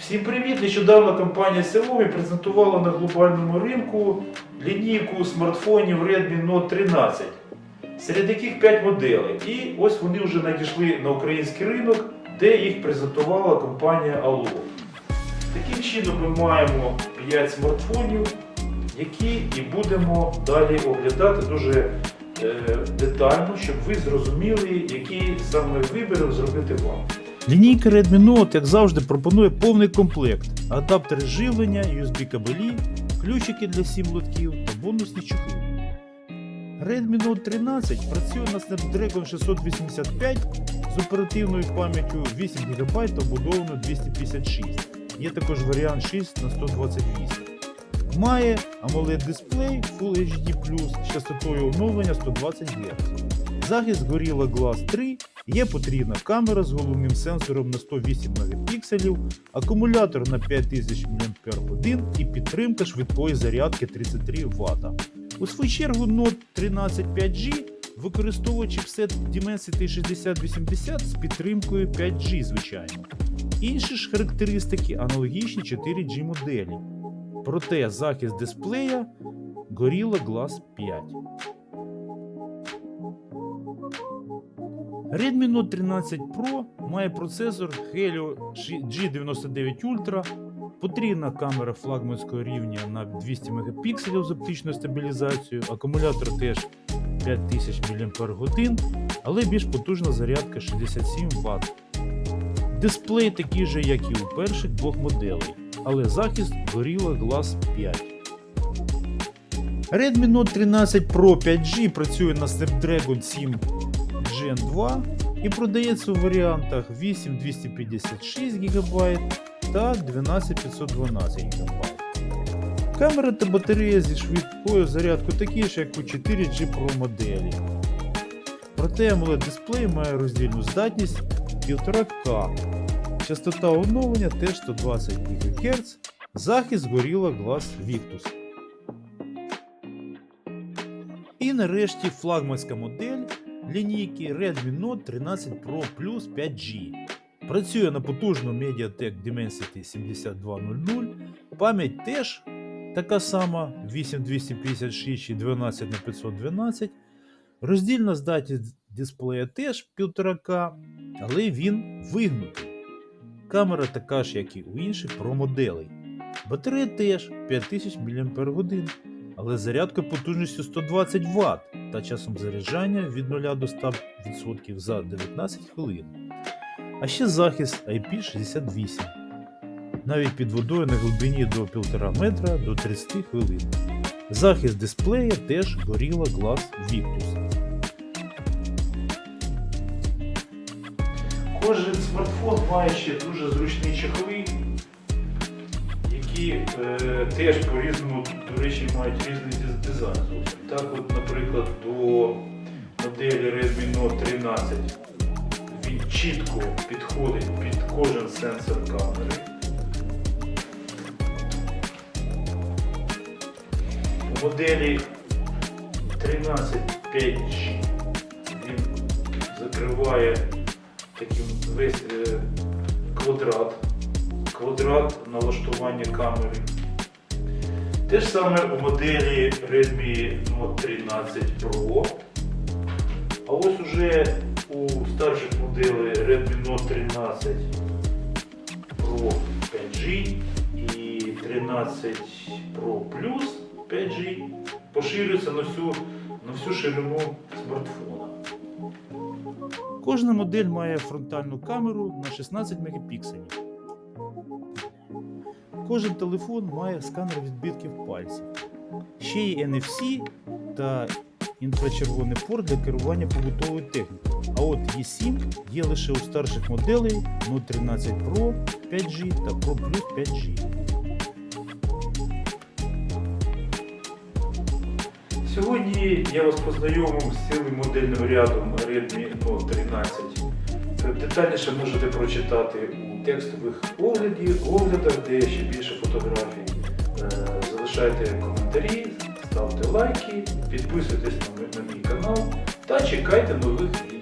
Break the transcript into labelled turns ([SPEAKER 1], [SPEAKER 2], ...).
[SPEAKER 1] Всім привіт! Нещодавно компанія Xiaomi презентувала на глобальному ринку лінійку смартфонів Redmi Note 13, серед яких 5 моделей. І ось вони вже надійшли на український ринок, де їх презентувала компанія Allo. Таким чином ми маємо 5 смартфонів, які і будемо далі оглядати дуже е, детально, щоб ви зрозуміли, який саме вибір зробити вам.
[SPEAKER 2] Лінійка Redmi Note, як завжди, пропонує повний комплект: адаптери живлення, USB кабелі, ключики для сім лотків та бонусні чохли. Redmi Note 13 працює на Snapdragon 685 з оперативною пам'яттю 8 ГБ та вбудованою 256. Є також варіант 6 на 128. Має AMOLED дисплей Full HD з частотою оновлення 120 Гц. Захист Gorilla Glass 3 Є потрібна камера з головним сенсором на 108 мегапікселів, акумулятор на 5000 мАч і підтримка швидкої зарядки 33 Вт. У свою чергу Note 13 5G використовує чипсет Dimensity 6080 з підтримкою 5G, звичайно. Інші ж характеристики аналогічні 4G моделі. Проте захист дисплея Gorilla Glass 5. Redmi Note 13 Pro має процесор Helio G99 Ultra, потрібна камера флагманського рівня на 200 Мп з оптичною стабілізацією, акумулятор теж 5000 мАч, але більш потужна зарядка 67 Вт. Дисплей такий же, як і у перших двох моделей, але захист Gorilla Glass 5. Redmi Note 13 Pro 5G працює на Snapdragon 7 Gen 2 і продається у варіантах 8256 ГБ та 12512 ГБ. Камера та батарея зі швидкою зарядкою такі ж, як у 4G Pro моделі. Проте AMOLED дисплей має роздільну здатність 1,5К. Частота оновлення теж 120 ГГц, захист Gorilla Glass Victus. І нарешті флагманська модель лінійки Redmi Note 13 Pro Plus 5G. Працює на потужну Mediatek Dimensity 7200, пам'ять теж така сама 8256 і 12 на 512. Роздільна здатність дисплея теж 1,5К, але він вигнутий. Камера така ж, як і у інших Pro моделей. Батарея теж 5000 мАч, але зарядка потужністю 120 Вт та часом заряджання від 0 до 100% за 19 хвилин. А ще захист IP68. Навіть під водою на глибині до 1,5 метра до 30 хвилин. Захист дисплея теж Gorilla Glass Victus.
[SPEAKER 1] Кожен смартфон має ще дуже зручні чехли, які е, теж по-різному, до речі, мають різний дизайн. Так, от, наприклад, до моделі Redmi Note 13 він чітко підходить під кожен сенсор камери. У моделі 13 5G він закриває таким весь е, квадрат, квадрат налаштування камери. Те ж саме у моделі Redmi Note 13 Pro. А ось уже у старших моделей Redmi Note 13 Pro 5G і 13 Pro Plus 5G поширюється на всю, на всю ширину смартфона.
[SPEAKER 2] Кожна модель має фронтальну камеру на 16 мегапікселів. Кожен телефон має сканер відбитків пальців. Ще є NFC та інфрачервоний порт для керування побутовою технікою. А от E7 є лише у старших моделей Note 13 Pro 5G та Pro Plus 5G.
[SPEAKER 1] Сьогодні я вас познайомив з цілим модельним рядом Redmi Note 13. Детальніше можете прочитати текстових оглядів, оглядах, де ще більше фотографій. Е, Залишайте коментарі, ставте лайки, підписуйтесь на мій канал та чекайте нових відео.